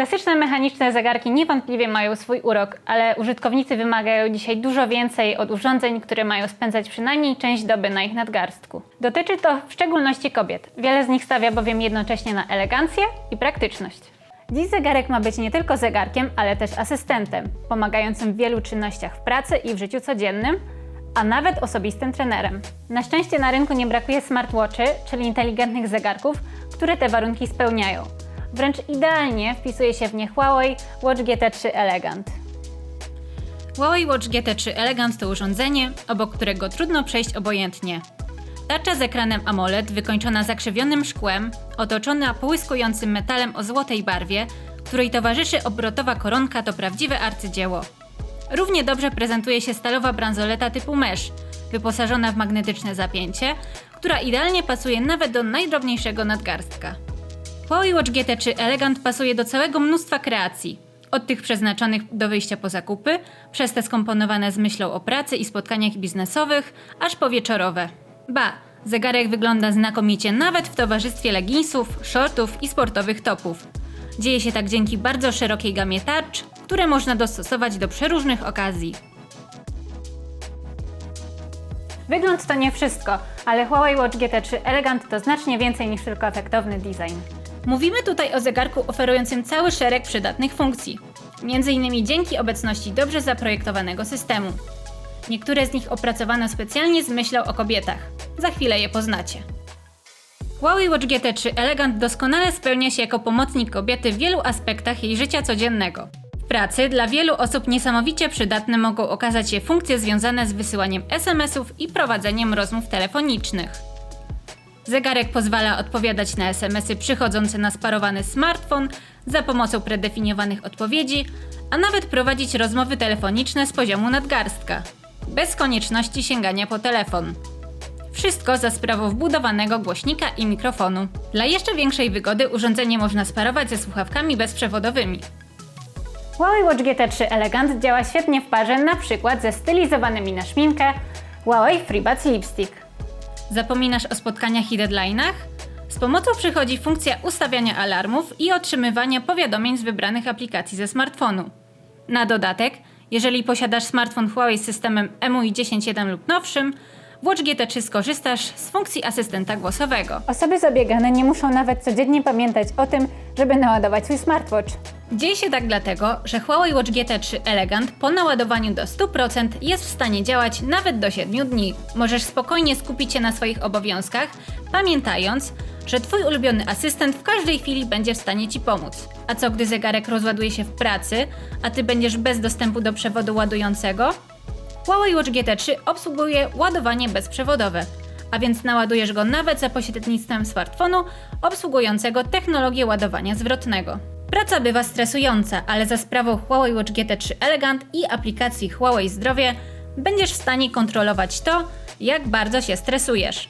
Klasyczne mechaniczne zegarki niewątpliwie mają swój urok, ale użytkownicy wymagają dzisiaj dużo więcej od urządzeń, które mają spędzać przynajmniej część doby na ich nadgarstku. Dotyczy to w szczególności kobiet. Wiele z nich stawia bowiem jednocześnie na elegancję i praktyczność. Dziś zegarek ma być nie tylko zegarkiem, ale też asystentem, pomagającym w wielu czynnościach w pracy i w życiu codziennym, a nawet osobistym trenerem. Na szczęście na rynku nie brakuje smartwatchy, czyli inteligentnych zegarków, które te warunki spełniają. Wręcz idealnie wpisuje się w nie Huawei Watch GT3 Elegant. Huawei Watch GT3 Elegant to urządzenie, obok którego trudno przejść obojętnie. Tarcza z ekranem AMOLED wykończona zakrzywionym szkłem, otoczona połyskującym metalem o złotej barwie, której towarzyszy obrotowa koronka to prawdziwe arcydzieło. Równie dobrze prezentuje się stalowa bransoleta typu mesh, wyposażona w magnetyczne zapięcie, która idealnie pasuje nawet do najdrobniejszego nadgarstka. Huawei Watch GT3 Elegant pasuje do całego mnóstwa kreacji. Od tych przeznaczonych do wyjścia po zakupy, przez te skomponowane z myślą o pracy i spotkaniach biznesowych, aż po wieczorowe. Ba, zegarek wygląda znakomicie nawet w towarzystwie leginsów, shortów i sportowych topów. Dzieje się tak dzięki bardzo szerokiej gamie tarcz, które można dostosować do przeróżnych okazji. Wygląd to nie wszystko, ale Huawei Watch GT3 Elegant to znacznie więcej niż tylko efektowny design. Mówimy tutaj o zegarku oferującym cały szereg przydatnych funkcji, innymi dzięki obecności dobrze zaprojektowanego systemu. Niektóre z nich opracowano specjalnie z myślą o kobietach. Za chwilę je poznacie. Huawei Watch GT3 Elegant doskonale spełnia się jako pomocnik kobiety w wielu aspektach jej życia codziennego. W pracy dla wielu osób niesamowicie przydatne mogą okazać się funkcje związane z wysyłaniem SMS-ów i prowadzeniem rozmów telefonicznych. Zegarek pozwala odpowiadać na SMS-y przychodzące na sparowany smartfon za pomocą predefiniowanych odpowiedzi, a nawet prowadzić rozmowy telefoniczne z poziomu nadgarstka, bez konieczności sięgania po telefon. Wszystko za sprawą wbudowanego głośnika i mikrofonu. Dla jeszcze większej wygody urządzenie można sparować ze słuchawkami bezprzewodowymi. Huawei Watch GT3 Elegant działa świetnie w parze przykład ze stylizowanymi na szminkę Huawei FreeBuds Lipstick. Zapominasz o spotkaniach i deadline'ach? Z pomocą przychodzi funkcja ustawiania alarmów i otrzymywania powiadomień z wybranych aplikacji ze smartfonu. Na dodatek, jeżeli posiadasz smartfon Huawei z systemem MUI 10.1 lub nowszym, Watch GT3 skorzystasz z funkcji asystenta głosowego. Osoby zabiegane nie muszą nawet codziennie pamiętać o tym, żeby naładować swój smartwatch. Dzieje się tak dlatego, że Huawei Watch GT3 Elegant po naładowaniu do 100% jest w stanie działać nawet do 7 dni. Możesz spokojnie skupić się na swoich obowiązkach, pamiętając, że Twój ulubiony asystent w każdej chwili będzie w stanie Ci pomóc. A co gdy zegarek rozładuje się w pracy, a Ty będziesz bez dostępu do przewodu ładującego? Huawei Watch GT3 obsługuje ładowanie bezprzewodowe, a więc naładujesz go nawet za pośrednictwem smartfonu obsługującego technologię ładowania zwrotnego. Praca bywa stresująca, ale za sprawą Huawei Watch GT3 Elegant i aplikacji Huawei Zdrowie będziesz w stanie kontrolować to, jak bardzo się stresujesz.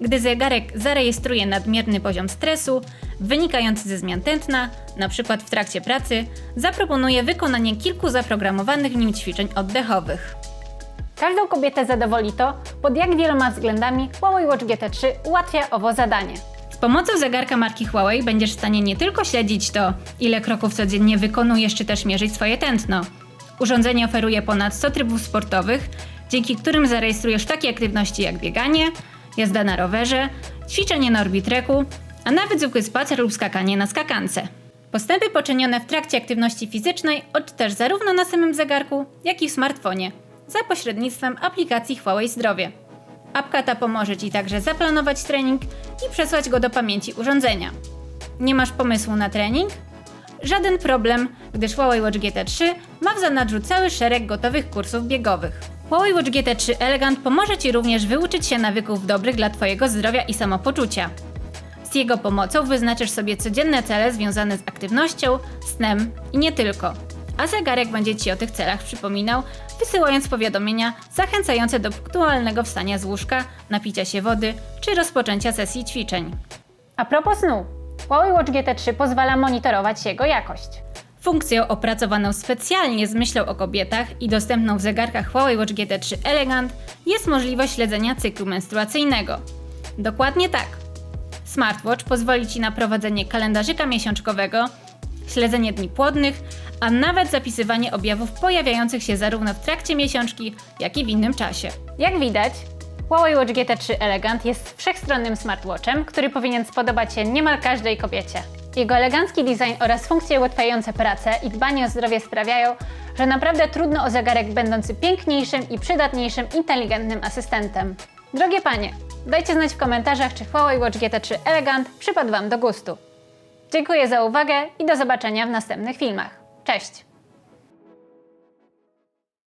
Gdy zegarek zarejestruje nadmierny poziom stresu wynikający ze zmian tętna, np. w trakcie pracy, zaproponuje wykonanie kilku zaprogramowanych w nim ćwiczeń oddechowych. Każdą kobietę zadowoli to, pod jak wieloma względami Huawei Watch GT3 ułatwia owo zadanie. Z pomocą zegarka marki Huawei będziesz w stanie nie tylko śledzić to, ile kroków codziennie wykonujesz, czy też mierzyć swoje tętno. Urządzenie oferuje ponad 100 trybów sportowych, dzięki którym zarejestrujesz takie aktywności jak bieganie, jazda na rowerze, ćwiczenie na orbitreku, a nawet zwykły spacer lub skakanie na skakance. Postępy poczynione w trakcie aktywności fizycznej odczytasz zarówno na samym zegarku, jak i w smartfonie za pośrednictwem aplikacji Huawei Zdrowie. Apka ta pomoże Ci także zaplanować trening i przesłać go do pamięci urządzenia. Nie masz pomysłu na trening? Żaden problem, gdyż Huawei Watch GT3 ma w zanadrzu cały szereg gotowych kursów biegowych. Huawei Watch GT3 Elegant pomoże Ci również wyuczyć się nawyków dobrych dla Twojego zdrowia i samopoczucia. Z jego pomocą wyznaczysz sobie codzienne cele związane z aktywnością, snem i nie tylko. A zegarek będzie Ci o tych celach przypominał, wysyłając powiadomienia zachęcające do punktualnego wstania z łóżka, napicia się wody czy rozpoczęcia sesji ćwiczeń. A propos snu, Huawei Watch GT3 pozwala monitorować jego jakość. Funkcją opracowaną specjalnie z myślą o kobietach i dostępną w zegarkach Huawei Watch GT3 Elegant jest możliwość śledzenia cyklu menstruacyjnego. Dokładnie tak. Smartwatch pozwoli Ci na prowadzenie kalendarzyka miesiączkowego, śledzenie dni płodnych, a nawet zapisywanie objawów pojawiających się zarówno w trakcie miesiączki, jak i w innym czasie. Jak widać, Huawei Watch GT3 Elegant jest wszechstronnym smartwatchem, który powinien spodobać się niemal każdej kobiecie. Jego elegancki design oraz funkcje ułatwiające pracę i dbanie o zdrowie sprawiają, że naprawdę trudno o zegarek będący piękniejszym i przydatniejszym inteligentnym asystentem. Drogie panie, dajcie znać w komentarzach, czy Huawei Watch GT3 Elegant przypadł Wam do gustu. Dziękuję za uwagę i do zobaczenia w następnych filmach. Cześć!